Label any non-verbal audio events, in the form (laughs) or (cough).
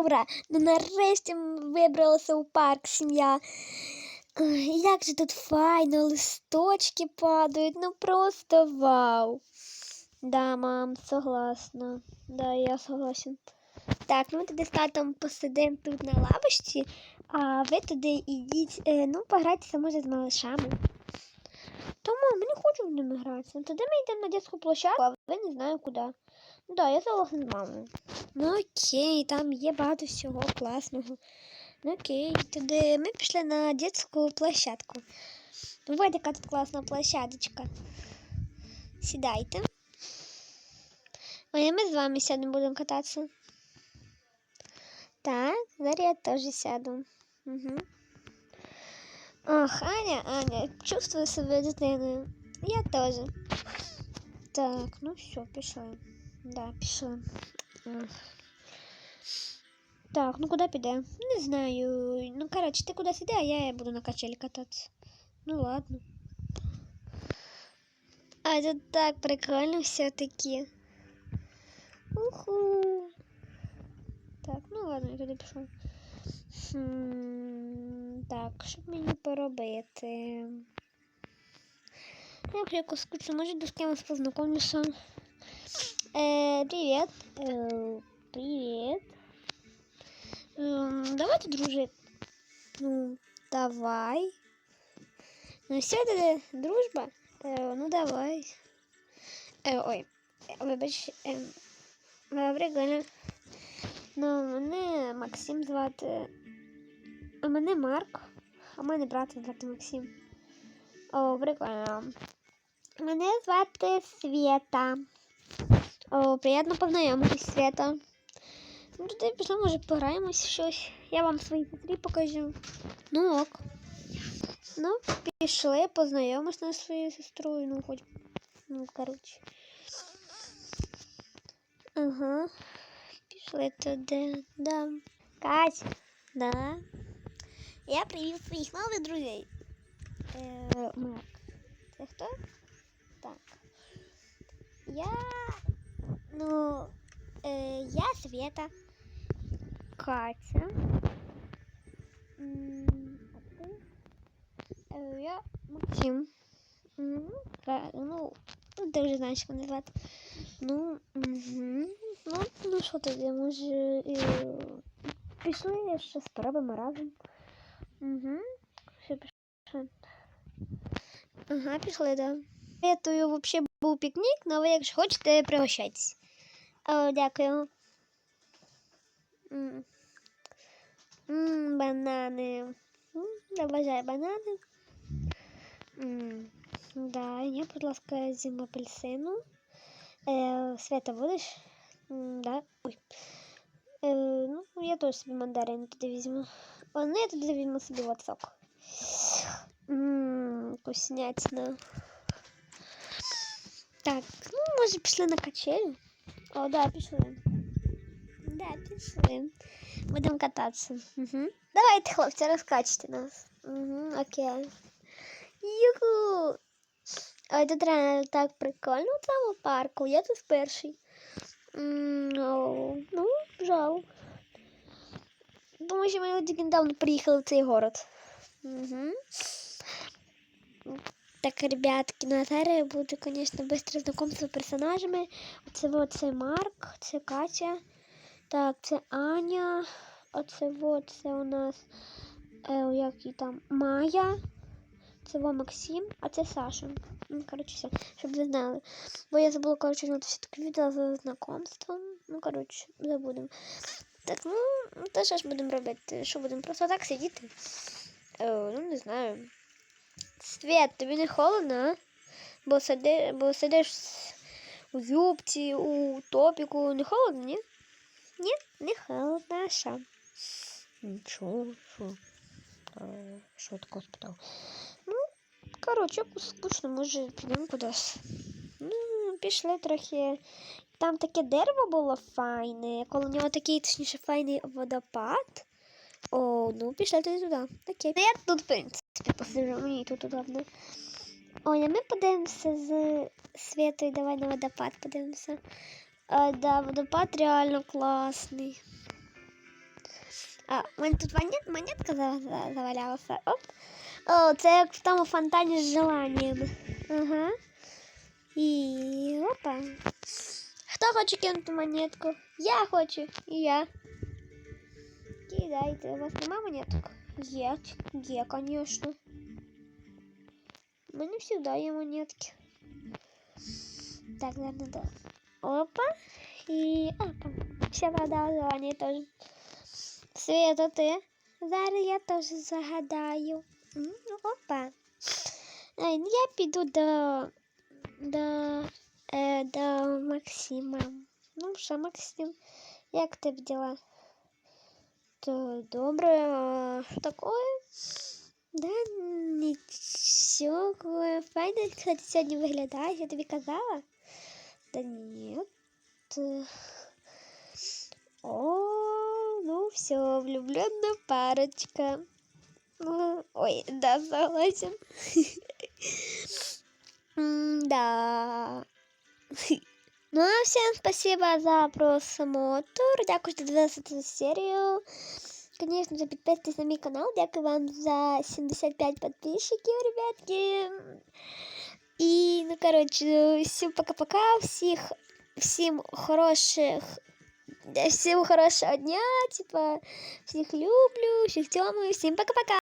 ура! Ну нарешті ми вибралися у парк, сім'я. Як же тут файно, листочки падають, ну просто вау. Да, мам, согласна. Да, я согласен. Так, ну ми тоді з татом посидимо тут на лавочці, а ви туди ідіть, е, ну, пограйтеся, може, з малышами. Та мам, не хочу з ними гратися. Ну, Тоді ми йдемо на дитячу площадку, а ви не знаю куди. Ну да, я согласна з мамою. Ну окей, там є багато всього класного. Ну окей, тоді ми пішли на дитячу площадку. Вот яка тут класна площадочка. Сідайте. Я ми з вами сядемо будемо кататися. Так, зараз я теж сяду. Угу. Ох, Аня, Аня, чувствую себе дитиною. Я теж. Так, ну все, пішли. Да, пішли. Ах. Так, ну куди піде? Не знаю. Ну, коротше, ти кудись іди, а я буду на качелі кататися. Ну ладно. А тут так прикольно все-таки. Уху. Так, ну ладно, я туди пішов. Хм, так, що б мені поробити? Я вже якось скучно, може до з кимось познайомлюся. Е, привіт. Е, привіт. Ем, давайте дружити. Ну, давай. Ну, все, тоді дружба. Е, ну, давай. Е, ой, е, вибач. Е, е, прикольно. Ну, мене Максим звати. А мене Марк. А мене брат звати Максим. О, прикольно. Мене звати Света. О, приємно познайомитись, Света. Ну, тоді пішли, може, пограємось щось. Я вам свої сестрі покажу. Ну ок. Ну, пішли, познайомимось з своєю сестрою, ну хоч. Ну, коротше. Ага. Пішли туди. Да. Кать. Да. Я привів своїх нових друзей. Е, Марк. Це хто? Так. Я. Ну. Е, я Света. Катя. М, А ти? Е, я Максим. М, ка- Ну, ну, ти вже знаєш, як мене звати. Ну, угу. ну, ну що тоді, може, е, пішли ще спробуємо разом. Угу. Все пішли. Ага, пішли, да. Це взагалі був пікнік, але ви, якщо хочете, пригощайтесь. О, дякую. М. М, банани. М, Обожаю банани. М, Да, я, будь ласка, зім апельсину. Е, Света, будеш? М, Да. Ой. Е, ну, я теж собі мандарин туди візьму. О, ну, я туди візьму собі от сок. Ммм, вкуснятина. Так, ну, може, пішли на качелю? О, да, пішли. Да, пішли. Будемо кататися. Угу. Давайте, хлопці, розкачте нас. Угу, окей. Юху! Ой, тут реально так прикольно в цьому парку. Я тут перший. Ну, жал. Тому що ми тільки недавно приїхали в цей город. Так, ребятки, на зараз буде, конечно, быстро знакомство з персонажами. Оце вот це Марк, це Катя. Так, це Аня. Оце вот це у нас е, як її там Майя. Це во Максим, а це Саша. Ну, коротше, все, щоб ви знали. Бо я забула, коротше, зняти все таке відео з знакомством. Ну, коротше, забудемо. Так, ну, ну, то що ж будемо робити? Що будемо просто так сидіти? Е, ну, не знаю. Свет, тобі не холодно, а? Бо, сиди, бо сидиш у юбці, у топіку. Не холодно, ні? Ні, не холодно, а що? Нічого, що? Е, Що таке спитав? Якось скучно, може, підемо кудись. Ну, пішли трохи. Там таке дерево було файне, коло нього такий, точніше, файний водопад. О, ну пішли тоді туди. Окей. Ну, я тут, в принципі, посижу, мені тут удобно. Ой, а ми подивимося з Світою, давай на водопад подивимося. А, да, водопад реально класний. А, у мене тут монет, монетка за, за, завалялася. Оп. О, це як в тому фонтані з желанням. Ага. І опа. Хто хоче кинути монетку? Я хочу. І я. Кидайте. У вас нема монеток? Є, є, конечно. У мене всегда є монетки. Так, ладно, да. Опа. І опа. Все вода желание тоже. Света, ти? Зараз я теж загадаю. М, Опа. Ай, ну я піду до, до, е, до Максима. Ну що, Максим, як тебе дела? То добре, а що такое? Да, нічого. Файно, кстати, сьогодні виглядаєш, я тобі казала? Да нет. О, ну все, влюбленная парочка. Ну, Ой, да, согласен. (laughs) М, Да. (laughs) Ну, а всем спасибо за просмотр. Дякую, що дивилися цю серію. Конечно же, підписуйтесь на мій канал. Дякую вам за 75 подписчиків, ребятки. І, ну, коротше, всім пока-пока, всіх, всім хороших, всім хорошого дня, типа, всіх люблю, всіх тьомую, всім пока-пока.